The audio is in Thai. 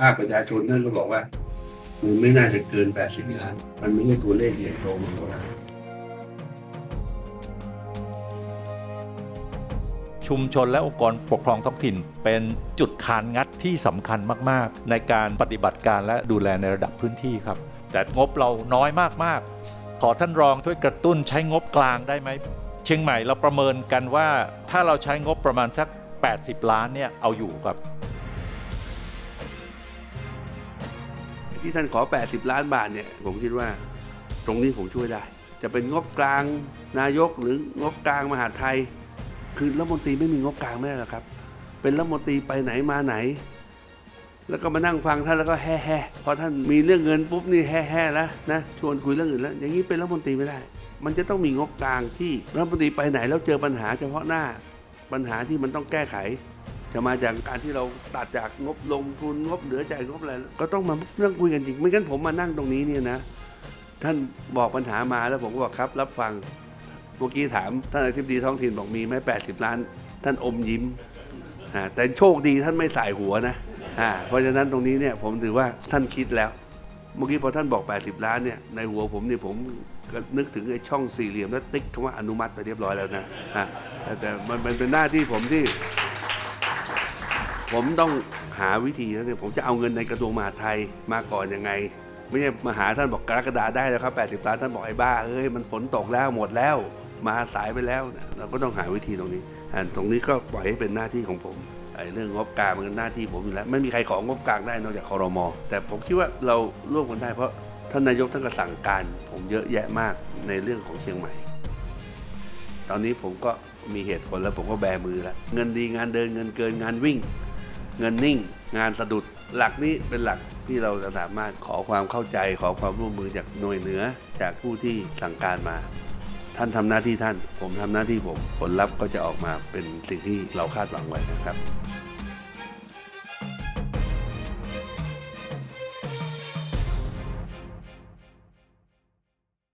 ภาคประชาชนท่านก็บอกว่า มันไม่น่าจะเกิน 80 ล้าน มันไม่ใช่ตัวเลขใหญ่โตมโหฬารชุมชนและองค์กรปกครองท้องถิ่น เป็นจุดคานงัดที่สำคัญมาก ๆ ในการปฏิบัติการและดูแลในระดับพื้นที่ครับ แต่งบเราน้อยมาก ๆ ขอท่านรองช่วยกระตุ้นใช้งบกลางได้ไหมเชียงใหม่เราประเมินกันว่าถ้าเราใช้งบประมาณสัก 80 ล้านเนี่ยเอาอยู่ครับ ที่ท่านขอ 80 ล้านบาทเนี่ยผมคิดว่าตรงนี้ผมช่วยได้ จะเป็นงบกลางนายกหรืองบกลางมหาดไทย คือรัฐมนตรีไม่มีงบกลางไม่ได้หรอกครับ เป็นรัฐมนตรีไปไหนมาไหน แล้วก็มานั่งฟังท่านแล้วก็แฮ่แฮ่พอท่านมีเรื่องเงินปุ๊บนี่แฮ่แฮ่แล้วนะชวนคุยเรื่องอื่นแล้ว อย่างนี้เป็นรัฐมนตรีไม่ได้ มันจะต้องมีงบกลางที่รัฐมนตรีไปไหนแล้วเจอปัญหาเฉพาะหน้าปัญหาที่มันต้องแก้ไข จะมาจากการที่เราตัดจากงบลงทุนงบเหลือจ่ายงบอะไรก็ต้องมาเรื่องคุยกันจริง ไม่งั้นผมมานั่งตรงนี้เนี่ยนะ ท่านบอกปัญหามาแล้วผมก็บอกครับ รับฟังเมื่อกี้ถามท่านอธิบดีท้องถิ่นบอกมีไหมแปดสิบล้าน ท่านอมยิ้มแต่โชคดีท่านไม่สายหัวนะอ่าเพราะฉะนั้นตรงนี้เนี่ยผมถือว่าท่านคิดแล้ว เมื่อกี้พอท่านบอก 80 ล้านเนี่ยในหัวผมเนี่ยผมก็นึกถึงไอ้ช่องสี่เหลี่ยมแล้วติ๊กคำว่าอนุมัติไปเรียบร้อยแล้วนะอะแต่มันเป็นหน้าที่ผมที่ ผมต้องหาวิธีแล้วเนี่ยผมจะเอาเงินในกระทรวงมหาดไทยมาก่อนยังไง ไม่ใช่มาหาท่านบอกกรกฎาได้แล้วครับ80ล้านท่านบอกไอ้บ้าเอ้ยมันฝนตกแล้วหมดแล้ว มาสายไปแล้วเราก็ต้องหาวิธีตรงนี้ตรงนี้ก็ปล่อยให้เป็นหน้าที่ของผมไอ้เรื่องงบกลางมันก็หน้าที่ผมอยู่แล้ว ไม่มีใครของบกลางได้นอกจากคอรมอแต่ผมคิดว่าเราร่วมกันได้เพราะท่านนายกท่านก็สั่งการ ผมเยอะแยะมากในเรื่องของเชียงใหม่ ตอนนี้ผมก็มีเหตุผลแล้วผมก็แบมือแล้วเงินดีงานเดินเงินเกินงานวิ่ง เงินนิ่ง งานสะดุด หลักนี้เป็นหลักที่เราจะสามารถขอความเข้าใจขอความร่วมมือจากหน่วยเหนือจากผู้ที่สั่งการมา ท่านทำหน้าที่ท่าน ผมทำหน้าที่ผม ผลลัพธ์ก็จะออกมาเป็นสิ่งที่เราคาดหวังไว้นะครับ